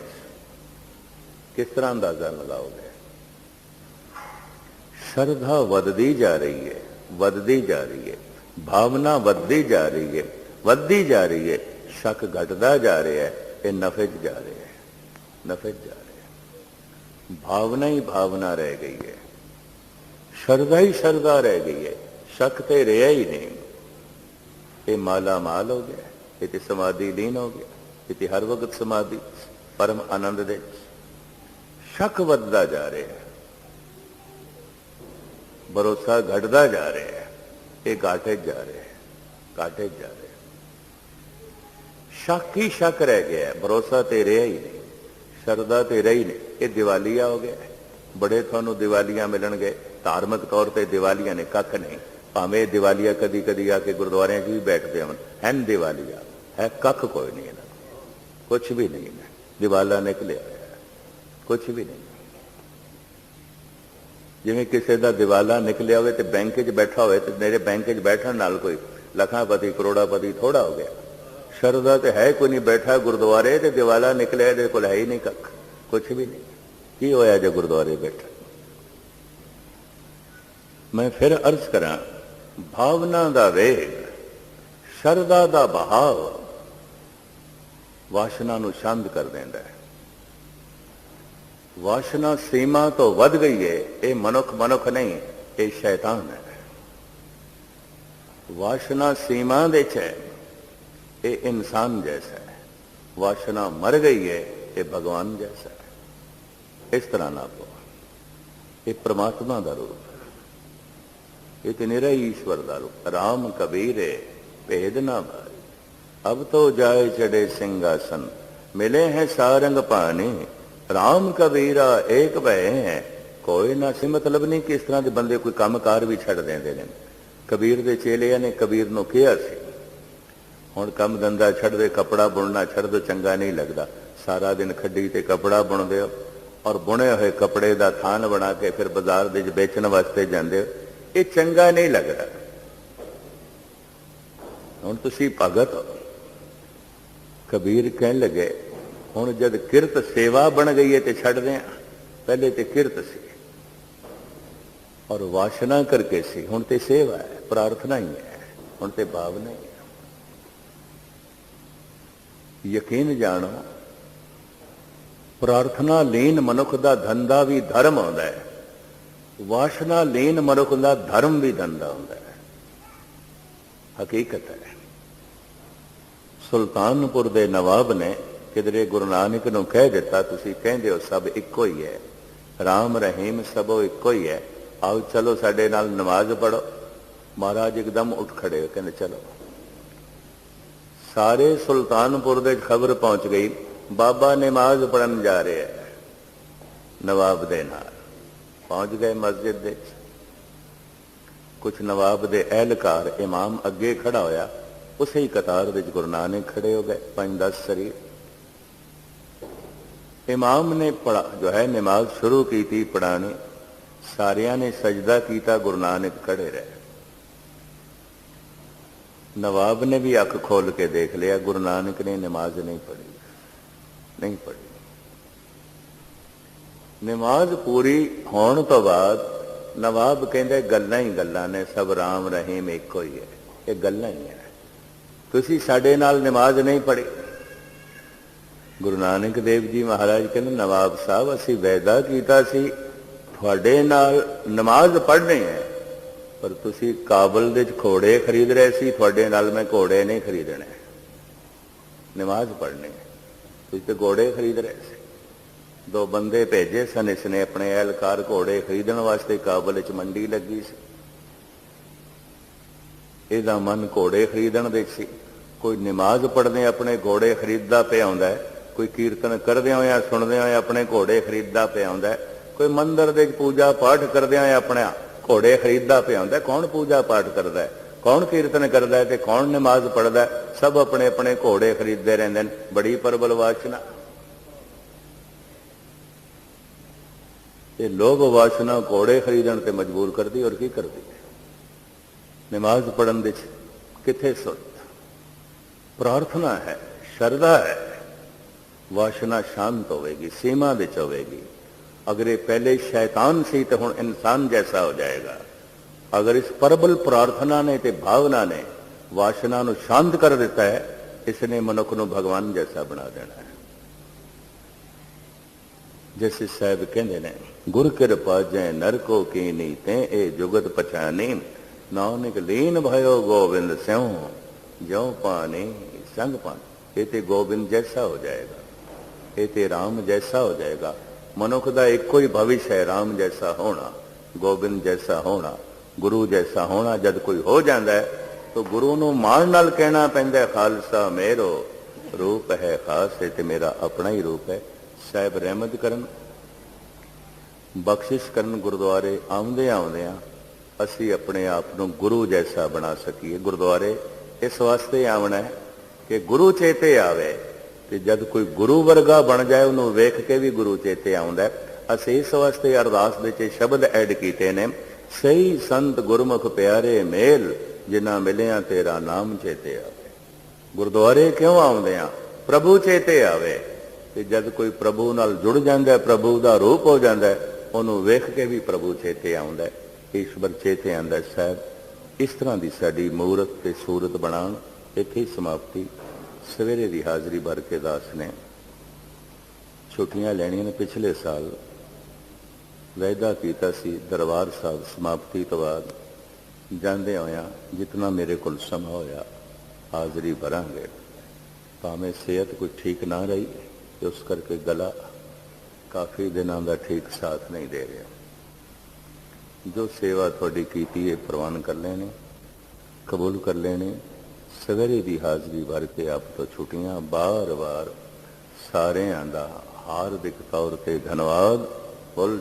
ਕਿਸ ਤਰ੍ਹਾਂ ਅੰਦਾਜ਼ਾ ਲਗਾਓਗੇ? ਸ਼ਰਧਾ ਵੱਧਦੀ ਜਾ ਰਹੀ ਹੈ, ਵੱਧਦੀ ਜਾ ਰਹੀ ਹੈ, ਭਾਵਨਾ ਵੱਧਦੀ ਜਾ ਰਹੀ ਹੈ, ਵੱਧਦੀ ਜਾ ਰਹੀ ਹੈ, ਸ਼ੱਕ ਘਟਦਾ ਜਾ ਰਿਹਾ ਹੈ, ਇਹ ਨਫੇ 'ਚ ਜਾ ਰਿਹਾ ਹੈ ਨਫੇ 'ਚ ਜਾ ਰਿਹਾ ਹੈ। ਭਾਵਨਾ ਹੀ ਭਾਵਨਾ ਰਹਿ ਗਈ ਹੈ, ਸ਼ਰਧਾ ਹੀ ਸ਼ਰਧਾ ਰਹਿ ਗਈ ਹੈ, ਸ਼ੱਕ ਤੇ ਰਿਹਾ ਹੀ ਨਹੀਂ। ਇਹ ਮਾਲਾ ਮਾਲ ਹੋ ਗਿਆ, ਇਹ ਤੇ ਸਮਾਧੀ ਲੀਨ ਹੋ ਗਿਆ, ਇਹ ਤੇ ਹਰ ਵਕਤ ਸਮਾਧੀ, ਪਰਮ ਆਨੰਦ ਦੇ ਸ਼ੱਕ ਵੱਧਦਾ ਜਾ ਰਿਹਾ ਹੈ। ਭਰੋਸਾ ਘਟਦਾ ਜਾ ਰਿਹਾ ਹੈ, ਇਹ ਘਾਟੇ ਜਾ ਰਿਹਾ ਹੈ, ਘਾਟੇ ਜਾ ਰਿਹਾ ਸ਼ੱਕ ਹੀ ਸ਼ੱਕ ਰਹਿ ਗਿਆ ਭਰੋਸਾ ਤੇ ਰਿਹਾ ਹੀ ਨਹੀਂ, ਸ਼ਰਧਾ ਤੇ ਰਹੀ ਨਹੀਂ। ਇਹ ਦੀਵਾਲੀਆ ਹੋ ਗਿਆ ਬੜੇ ਤੁਹਾਨੂੰ ਦੀਵਾਲੀਆਂ ਮਿਲਣਗੇ। ਧਾਰਮਿਕ ਤੌਰ ਤੇ ਦੀਵਾਲੀਆਂ ਨੇ ਕੱਖ ਨਹੀਂ। ਭਾਵੇਂ ਦੀਵਾਲੀਆ ਕਦੀ ਕਦੀ ਆ ਕੇ ਗੁਰਦੁਆਰਿਆਂ 'ਚ ਵੀ ਬੈਠਦੇ ਹਨ ਹਨ ਦੀਵਾਲੀਆ। ਹੈ ਕੱਖ ਕੋਈ ਨਹੀਂ ਇਹਨਾਂ ਕੁਝ ਵੀ ਨਹੀਂ ਹੈ ਦੀਵਾਲਾ ਨਿਕਲਿਆ ਹੋਇਆ ਹੈ। ਕੁਝ ਵੀ ਨਹੀਂ। ਜਿਵੇਂ ਕਿਸੇ ਦਾ ਦਿਵਾਲਾ ਨਿਕਲਿਆ ਹੋਵੇ ਤੇ ਬੈਂਕ 'ਚ ਬੈਠਾ ਹੋਵੇ ਤੇ ਮੇਰੇ ਬੈਂਕ 'ਚ ਬੈਠਣ ਨਾਲ ਕੋਈ ਲੱਖਾਂਪਤੀ, ਕਰੋੜਾਪਤੀ ਥੋੜਾ ਹੋ ਗਿਆ। ਸ਼ਰਦਾ ਤੇ ਹੈ ਕੋਈ ਨਹੀਂ ਬੈਠਾ ਗੁਰਦੁਆਰੇ ਤੇ ਦਿਵਾਲਾ ਨਿਕਲਿਆ ਇਹਦੇ ਕੋਲ ਹੈ ਹੀ ਨਹੀਂ ਕੱਖ ਕੁਝ ਵੀ ਨਹੀਂ। ਕੀ ਹੋਇਆ ਜੇ ਗੁਰਦੁਆਰੇ ਬੈਠਾ? ਮੈਂ ਫਿਰ ਅਰਜ਼ ਕਰਾਂ, ਭਾਵਨਾ ਦਾ ਵੇਗ ਸ਼ਰਦਾ ਦਾ ਬਹਾਵ ਵਾਸ਼ਨਾ ਨੂੰ ਸ਼ਾਂਤ ਕਰ ਦਿੰਦਾ ਹੈ। ਵਾਸ਼ਨਾ ਸੀਮਾ ਤੋਂ ਵੱਧ ਗਈ ਹੈ ਇਹ ਮਨੁੱਖ ਮਨੁੱਖ ਨਹੀਂ, ਇਹ ਸ਼ੈਤਾਨ ਹੈ। ਵਾਸ਼ਨਾ ਸੀਮਾ ਦੇ ਚ ਹੈ, ਇਹ ਇਨਸਾਨ ਜੈਸਾ ਹੈ। ਵਾਸ਼ਨਾ ਮਰ ਗਈ ਹੈ ਇਹ ਭਗਵਾਨ ਜੈਸਾ ਹੈ। ਇਸ ਤਰ੍ਹਾਂ ਨਾ ਕੋ ਇਹ ਪ੍ਰਮਾਤਮਾ ਦਾ ਰੂਪ ਹੈ। ਇਹ ਤੇ ਨਿਰਾ ਈਸ਼ਵਰ ਦਾ ਰੂਪ ਰਾਮ ਕਬੀਰੇ ਭੇਦ ਨਾ ਭਾਈ ਅਬ ਤੋ ਜਾਏ ਚੜੇ ਸਿੰਘਾਸਨ, ਮਿਲੇ ਹੈ ਸਾਰੰਗ ਪਾਣੀ ਰਾਮ ਕਬੀਰਾ ਏਕ ਭੈ ਹੈ। ਕੋਈ ਨਾ ਸੀ ਮਤਲਬ ਨਹੀਂ ਕਿ ਇਸ ਤਰ੍ਹਾਂ ਦੇ ਬੰਦੇ ਕੋਈ ਕੰਮਕਾਰ ਵੀ ਛੱਡ ਦਿੰਦੇ ਨੇ। ਕਬੀਰ ਦੇ ਚੇਲਿਆਂ ਨੇ ਕਬੀਰ ਨੂੰ ਕਿਹਾ ਸੀ, ਹੁਣ ਕੰਮ ਧੰਦਾ ਛੱਡ ਦੇ, ਕਪੜਾ ਬੁਣਨਾ ਛੱਡ ਦੋ, ਚੰਗਾ ਨਹੀਂ ਲੱਗਦਾ। ਸਾਰਾ ਦਿਨ ਖੱਡੀ ਤੇ ਕਪੜਾ ਬੁਣਦੇ ਹੋ ਔਰ ਬੁਣੇ ਹੋਏ ਕਪੜੇ ਦਾ ਥਾਨ ਬਣਾ ਕੇ ਫਿਰ ਬਾਜ਼ਾਰ ਦੇ ਵਿੱਚ ਵੇਚਣ ਵਾਸਤੇ ਜਾਂਦੇ ਹੋ। ਇਹ ਚੰਗਾ ਨਹੀਂ ਲੱਗਦਾ। ਹੁਣ ਤੁਸੀਂ ਭਗਤ ਹੋ। ਕਬੀਰ ਕਹਿਣ ਲੱਗੇ ਹੁਣ ਜਦ ਕਿਰਤ ਸੇਵਾ ਬਣ ਗਈ ਹੈ ਤੇ ਛੱਡਦੇ ਆ ਪਹਿਲੇ ਤੇ ਕਿਰਤ ਸੀ। ਔਰ ਵਾਸ਼ਨਾ ਕਰਕੇ ਸੀ। ਹੁਣ ਤੇ ਸੇਵਾ ਹੈ, ਪ੍ਰਾਰਥਨਾ ਹੀ ਹੈ। ਹੁਣ ਤੇ ਭਾਵਨਾ ਹੀ ਹੈ। ਯਕੀਨ ਜਾਣੋ, ਪ੍ਰਾਰਥਨਾ ਲੀਨ ਮਨੁੱਖ ਦਾ ਧੰਦਾ ਵੀ ਧਰਮ ਹੁੰਦਾ ਹੈ। ਵਾਸ਼ਨਾ ਲੀਨ ਮਨੁੱਖ ਦਾ ਧਰਮ ਵੀ ਧੰਦਾ ਹੁੰਦਾ ਹੈ। ਹਕੀਕਤ ਹੈ। ਸੁਲਤਾਨਪੁਰ ਦੇ ਨਵਾਬ ਨੇ ਕਿਧਰੇ ਗੁਰੂ ਨਾਨਕ ਨੂੰ ਕਹਿ ਦਿੱਤਾ, ਤੁਸੀਂ ਕਹਿੰਦੇ ਹੋ ਸਭ ਇੱਕੋ ਹੀ ਹੈ। ਰਾਮ ਰਹੀਮ ਸਭੋ ਇੱਕੋ ਹੀ ਹੈ। ਆਓ ਚਲੋ ਸਾਡੇ ਨਾਲ ਨਮਾਜ਼ ਪੜੋ ਮਹਾਰਾਜ ਇੱਕਦਮ ਉੱਠ ਖੜੇ ਕਹਿੰਦੇ ਚਲੋ। ਸਾਰੇ ਸੁਲਤਾਨਪੁਰ ਦੇ ਖਬਰ ਪਹੁੰਚ ਗਈ, ਬਾਬਾ ਨਮਾਜ਼ ਪੜਨ ਜਾ ਰਿਹਾ ਹੈ, ਨਵਾਬ ਦੇ ਨਾਲ। ਪਹੁੰਚ ਗਏ ਮਸਜਿਦ ਦੇ ਕੁਝ ਨਵਾਬ ਦੇ ਅਹਿਲਕਾਰ, ਇਮਾਮ ਅੱਗੇ ਖੜਾ ਹੋਇਆ, ਉਸੇ ਹੀ ਕਤਾਰ ਵਿੱਚ ਗੁਰੂ ਨਾਨਕ ਖੜੇ ਹੋ ਗਏ ਪੰਜ ਦਸ ਸਰੀਰ। ਇਮਾਮ ਨੇ ਪੜਾ ਜੋ ਹੈ ਨਮਾਜ਼ ਸ਼ੁਰੂ ਕੀਤੀ ਪੜਾਣੀ ਸਾਰਿਆਂ ਨੇ ਸਜਦਾ ਕੀਤਾ, ਗੁਰੂ ਨਾਨਕ ਖੜੇ ਰਹੇ। ਨਵਾਬ ਨੇ ਵੀ ਅੱਖ ਖੋਲ ਕੇ ਦੇਖ ਲਿਆ, ਗੁਰੂ ਨਾਨਕ ਨੇ ਨਮਾਜ਼ ਨਹੀਂ ਪੜ੍ਹੀ। ਨਹੀਂ ਪੜ੍ਹੀ। ਨਮਾਜ਼ ਪੂਰੀ ਹੋਣ ਤੋਂ ਬਾਅਦ ਨਵਾਬ ਕਹਿੰਦੇ, ਗੱਲਾਂ ਹੀ ਗੱਲਾਂ ਨੇ, ਸਭ ਰਾਮ ਰਹੀਮ ਇੱਕੋ ਹੀ ਹੈ। ਇਹ ਗੱਲਾਂ ਹੀ ਹੈ। ਤੁਸੀਂ ਸਾਡੇ ਨਾਲ ਨਮਾਜ਼ ਨਹੀਂ ਪੜ੍ਹੀ। ਗੁਰੂ ਨਾਨਕ ਦੇਵ ਜੀ ਮਹਾਰਾਜ ਕਹਿੰਦੇ, ਨਵਾਬ ਸਾਹਿਬ, ਅਸੀਂ ਵੈਦਾ ਕੀਤਾ ਸੀ, ਤੁਹਾਡੇ ਨਾਲ ਨਮਾਜ਼ ਪੜ੍ਹਨੀ ਹੈ, ਪਰ ਤੁਸੀਂ ਕਾਬਲ ਦੇ ਚ ਘੋੜੇ ਖਰੀਦ ਰਹੇ ਸੀ, ਤੁਹਾਡੇ ਨਾਲ ਮੈਂ ਘੋੜੇ ਨਹੀਂ ਖਰੀਦਣੇ। ਨਮਾਜ਼ ਪੜ੍ਹਨੀ ਹੈ। ਤੁਸੀਂ ਤੇ ਘੋੜੇ ਖਰੀਦ ਰਹੇ ਸੀ। ਦੋ ਬੰਦੇ ਭੇਜੇ ਸਨ, ਇਸ ਨੇ ਆਪਣੇ ਅਹਿਲਕਾਰ ਘੋੜੇ ਖਰੀਦਣ ਵਾਸਤੇ ਕਾਬਲ ਵਿੱਚ ਮੰਡੀ ਲੱਗੀ ਸੀ। ਇਹਦਾ ਮਨ ਘੋੜੇ ਖਰੀਦਣ ਦੇ ਸੀ। ਕੋਈ ਨਮਾਜ਼ ਪੜ੍ਹਦੇ ਆਪਣੇ ਘੋੜੇ ਖਰੀਦਦਾ ਪਿਆ ਹੁੰਦਾ ਹੈ ਕੋਈ ਕੀਰਤਨ ਕਰਦਿਆਂ ਹੋਇਆ, ਸੁਣਦਿਆਂ ਹੋਇਆ ਆਪਣੇ ਘੋੜੇ ਖਰੀਦਦਾ ਪਿਆ ਹੁੰਦਾ ਕੋਈ ਮੰਦਰ ਦੇ ਪੂਜਾ ਪਾਠ ਕਰਦਿਆਂ ਹੋਇਆ ਆਪਣੇ ਘੋੜੇ ਖਰੀਦਦਾ ਪਿਆ ਹੁੰਦਾ ਕੌਣ ਪੂਜਾ ਪਾਠ ਕਰਦਾ ਹੈ? ਕੌਣ ਕੀਰਤਨ ਕਰਦਾ ਹੈ ਤੇ ਕੌਣ ਨਮਾਜ਼ ਪੜ੍ਹਦਾ ਹੈ? ਸਭ ਆਪਣੇ ਆਪਣੇ ਘੋੜੇ ਖਰੀਦਦੇ ਰਹਿੰਦੇ ਨੇ। ਬੜੀ ਪਰਬਲ ਵਾਸ਼ਨਾ। ਇਹ ਲੋਭ ਵਾਸ਼ਨਾ ਘੋੜੇ ਖਰੀਦਣ ਤੇ ਮਜਬੂਰ ਕਰਦੀ ਔਰ ਕੀ ਕਰਦੀ? ਨਮਾਜ਼ ਪੜਨ ਦੇ ਕਿੱਥੇ ਸੁਣ ਪ੍ਰਾਰਥਨਾ ਹੈ, ਸ਼ਰਧਾ ਹੈ। ਵਾਸ਼ਨਾ ਸ਼ਾਂਤ ਹੋਵੇਗੀ, ਸੀਮਾ ਵਿੱਚ ਹੋਵੇਗੀ। ਅਗਰ ਇਹ ਪਹਿਲੇ ਸ਼ੈਤਾਨ ਸੀ ਤਾਂ ਹੁਣ ਇਨਸਾਨ ਜੈਸਾ ਹੋ ਜਾਏਗਾ। ਅਗਰ ਇਸ ਪਰਬਲ ਪ੍ਰਾਰਥਨਾ ਨੇ ਤੇ ਭਾਵਨਾ ਨੇ ਵਾਸ਼ਨਾ ਨੂੰ ਸ਼ਾਂਤ ਕਰ ਦਿੱਤਾ ਹੈ, ਇਸ ਨੇ ਮਨੁੱਖ ਨੂੰ ਭਗਵਾਨ ਜੈਸਾ ਬਣਾ ਦੇਣਾ ਹੈ। ਜਿਸ ਸਾਹਿਬ ਕਹਿੰਦੇ ਨੇ, ਗੁਰ ਕਿਰਪਾ ਜੈ ਨਰ ਕੋ ਕੀਨੀ ਤੇ ਇਹ ਜੁਗਤ ਪਛਾਨੀ। ਨਾਨਕ ਲੀਨ ਭਇਓ ਗੋਬਿੰਦ ਸਿਉ, ਜਿਉ ਪਾਣੀ ਸੰਗ ਪਾਣੀ, ਇਹ ਤੇ ਗੋਬਿੰਦ ਜੈਸਾ ਹੋ ਜਾਏਗਾ। ਇਹ ਤੇ ਰਾਮ ਜੈਸਾ ਹੋ ਜਾਏਗਾ। ਮਨੁੱਖ ਦਾ ਇੱਕੋ ਹੀ ਭਵਿਸ਼ ਹੈ, ਰਾਮ ਜੈਸਾ ਹੋਣਾ, ਗੋਬਿੰਦ ਜੈਸਾ ਹੋਣਾ, ਗੁਰੂ ਜੈਸਾ ਹੋਣਾ, ਜਦ ਕੋਈ ਹੋ ਜਾਂਦਾ ਹੈ, ਤਾਂ ਗੁਰੂ ਨੂੰ ਮਾਣ ਨਾਲ ਕਹਿਣਾ ਪੈਂਦਾ ਖਾਲਸਾ ਮੇਰੋ ਰੂਪ ਹੈ ਖਾਸ ਹੈ ਤੇ ਮੇਰਾ ਆਪਣਾ ਹੀ ਰੂਪ ਹੈ। ਸਾਹਿਬ ਰਹਿਮਤ ਕਰਨ, ਬਖਸ਼ਿਸ਼ ਕਰਨ ਗੁਰਦੁਆਰੇ ਆਉਂਦੇ ਆਉਂਦੇ ਆਉਂਦਿਆਂ ਅਸੀਂ ਆਪਣੇ ਆਪ ਨੂੰ ਗੁਰੂ ਜੈਸਾ ਬਣਾ ਸਕੀਏ। ਗੁਰਦੁਆਰੇ ਇਸ ਵਾਸਤੇ ਆਉਣਾ ਹੈ ਕਿ ਗੁਰੂ ਚੇਤੇ ਆਵੇ। ਤੇ ਜਦ ਕੋਈ ਗੁਰੂ ਵਰਗਾ ਬਣ ਜਾਏ, ਉਹਨੂੰ ਵੇਖ ਕੇ ਵੀ ਗੁਰੂ ਚੇਤੇ ਆਉਂਦਾ ਅਸੀਂ ਇਸ ਵਾਸਤੇ ਅਰਦਾਸ ਦੇ ਵਿੱਚ ਸ਼ਬਦ ਐਡ ਕੀਤੇ ਨੇ, ਸਹੀ ਸੰਤ ਗੁਰਮੁਖ ਪਿਆਰੇ ਮੇਲ, ਜਿਨ੍ਹਾਂ ਮਿਲਿਆ ਤੇਰਾ ਨਾਮ ਚੇਤੇ ਆਵੇ। ਗੁਰਦੁਆਰੇ ਕਿਉਂ ਆਉਂਦੇ ਆ? ਪ੍ਰਭੂ ਚੇਤੇ ਆਵੇ। ਤੇ ਜਦ ਕੋਈ ਪ੍ਰਭੂ ਨਾਲ ਜੁੜ ਜਾਂਦਾ ਹੈ, ਪ੍ਰਭੂ ਦਾ ਰੂਪ ਹੋ ਜਾਂਦਾ ਹੈ, ਉਹਨੂੰ ਵੇਖ ਕੇ ਵੀ ਪ੍ਰਭੂ ਚੇਤੇ ਆਉਂਦਾ ਹੈ। ਈਸ਼ਵਰ ਚੇਤੇ ਆਉਂਦਾ ਸਾਹਿਬ, ਇਸ ਤਰ੍ਹਾਂ ਦੀ ਸਾਡੀ ਮੂਰਤ ਤੇ ਸੂਰਤ ਬਣਾਉਣ, ਇੱਥੇ ਸਮਾਪਤੀ। ਸਵੇਰੇ ਦੀ ਹਾਜ਼ਰੀ ਭਰ ਕੇ ਦਾਸ ਨੇ ਛੁੱਟੀਆਂ ਲੈਣੀਆਂ ਨੇ ਪਿਛਲੇ ਸਾਲ। ਵਾਅਦਾ ਕੀਤਾ ਸੀ, ਦਰਬਾਰ ਸਾਹਿਬ ਸਮਾਪਤੀ ਤੋਂ ਬਾਅਦ ਜਾਂਦੇ ਹੋਇਆਂ ਜਿਤਨਾ ਮੇਰੇ ਕੋਲ ਸਮਾਂ ਹੋਇਆ, ਹਾਜ਼ਰੀ ਭਰਾਂਗੇ। ਭਾਵੇਂ ਸਿਹਤ ਕੋਈ ਠੀਕ ਨਾ ਰਹੀ ਤੇ ਉਸ ਕਰਕੇ ਗਲਾ ਕਾਫੀ ਦਿਨਾਂ ਦਾ ਠੀਕ ਸਾਥ ਨਹੀਂ ਦੇ ਰਿਹਾ। ਜੋ ਸੇਵਾ ਤੁਹਾਡੀ ਕੀਤੀ ਹੈ ਪ੍ਰਵਾਨ ਕਰ ਲੈਣੇ, ਕਬੂਲ ਕਰ ਲੈਣੇ ਸਵੇਰੇ ਦੀ ਹਾਜ਼ਰੀ ਭਰ ਕੇ ਆਪ ਤੋਂ ਛੁੱਟੀਆਂ ਬਾਰ-ਬਾਰ ਸਾਰਿਆਂ ਦਾ ਹਾਰਦਿਕ ਤੌਰ ਤੇ ਧੰਨਵਾਦ। ਫੁੱਲ